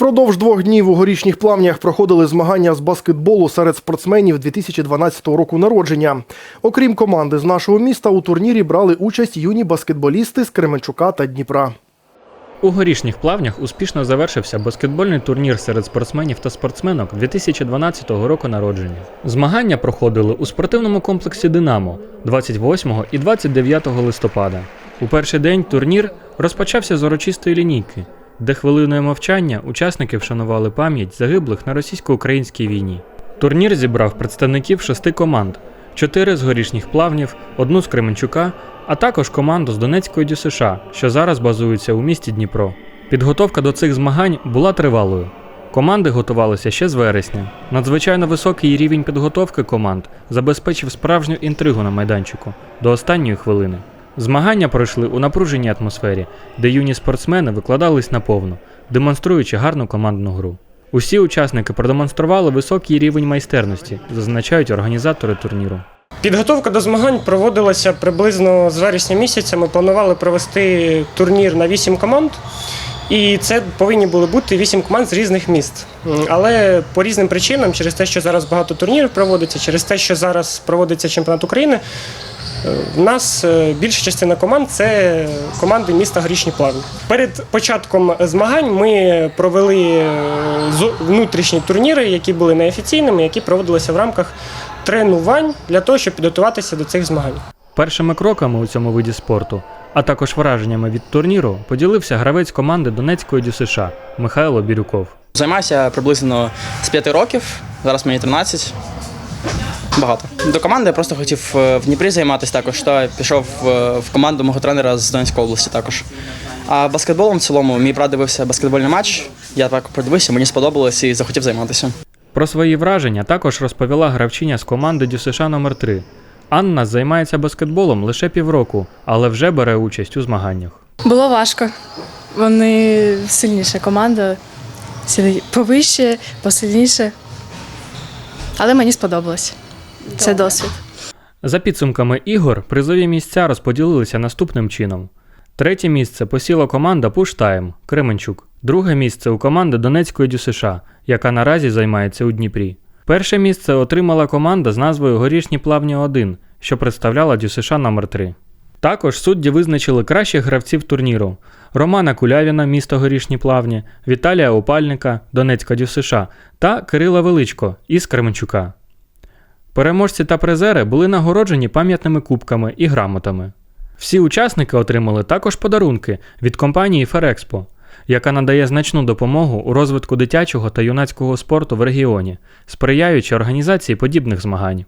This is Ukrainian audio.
Впродовж двох днів у горішніх плавнях проходили змагання з баскетболу серед спортсменів 2012 року народження. Окрім команди з нашого міста, у турнірі брали участь юні баскетболісти з Кременчука та Дніпра. У горішніх плавнях успішно завершився баскетбольний турнір серед спортсменів та спортсменок 2012 року народження. Змагання проходили у спортивному комплексі Динамо 28 і 29 листопада. У перший день турнір розпочався з урочистої лінійки, де хвилиною мовчання учасники вшанували пам'ять загиблих на російсько-українській війні. Турнір зібрав представників шести команд: чотири з горішніх плавнів, одну з Кременчука, а також команду з Донецької ДЮСШ, що зараз базується у місті Дніпро. Підготовка до цих змагань була тривалою. Команди готувалися ще з вересня. Надзвичайно високий рівень підготовки команд забезпечив справжню інтригу на майданчику до останньої хвилини. Змагання пройшли у напруженій атмосфері, де юні спортсмени викладались наповну, демонструючи гарну командну гру. Усі учасники продемонстрували високий рівень майстерності, зазначають організатори турніру. Підготовка до змагань проводилася приблизно з вересня місяця. Ми планували провести турнір на 8 команд. І це повинні були бути 8 команд з різних міст. Але по різним причинам, через те, що зараз багато турнірів проводиться, через те, що зараз проводиться чемпіонат України, е, в нас е, більша частина команд це команди міста Горішні Плавні. Перед початком змагань ми провели е, внутрішні турніри, які були неофіційними, які проводилися в рамках тренувань для того, щоб підготуватися до цих змагань. Першими кроками у цьому виді спорту, а також враженнями від турніру, поділився гравець команди Донецької ДЮСШ Михайло Бірюков. Займаюся приблизно з 5 років, зараз мені 13. Багато. До команди я просто хотів е, в Дніпрі займатися також, та пішов е, в команду мого тренера з Донецької області також. А баскетболом в цілому мій брат дивився баскетбольний матч. Я так подивився, мені сподобалось і захотів займатися. Про свої враження також розповіла гравчиня з команди ДЮСШ номер 3 Анна займається баскетболом лише півроку, але вже бере участь у змаганнях. Було важко. Вони сильніша команда, повище, посильніше. Але мені сподобалось. Це досвід. За підсумками ігор, призові місця розподілилися наступним чином. Третє місце посіла команда Пуштайм Кременчук. Друге місце у команди Донецької ДЮСШ, яка наразі займається у Дніпрі. Перше місце отримала команда з назвою Горішні плавні 1, що представляла ДЮСШ номер 3 Також судді визначили кращих гравців турніру: Романа Кулявіна, місто Горішні Плавні, Віталія Опальника, Донецька ДЮСШ та Кирила Величко із Кременчука. Переможці та призери були нагороджені пам'ятними кубками і грамотами. Всі учасники отримали також подарунки від компанії Ферекспо, яка надає значну допомогу у розвитку дитячого та юнацького спорту в регіоні, сприяючи організації подібних змагань.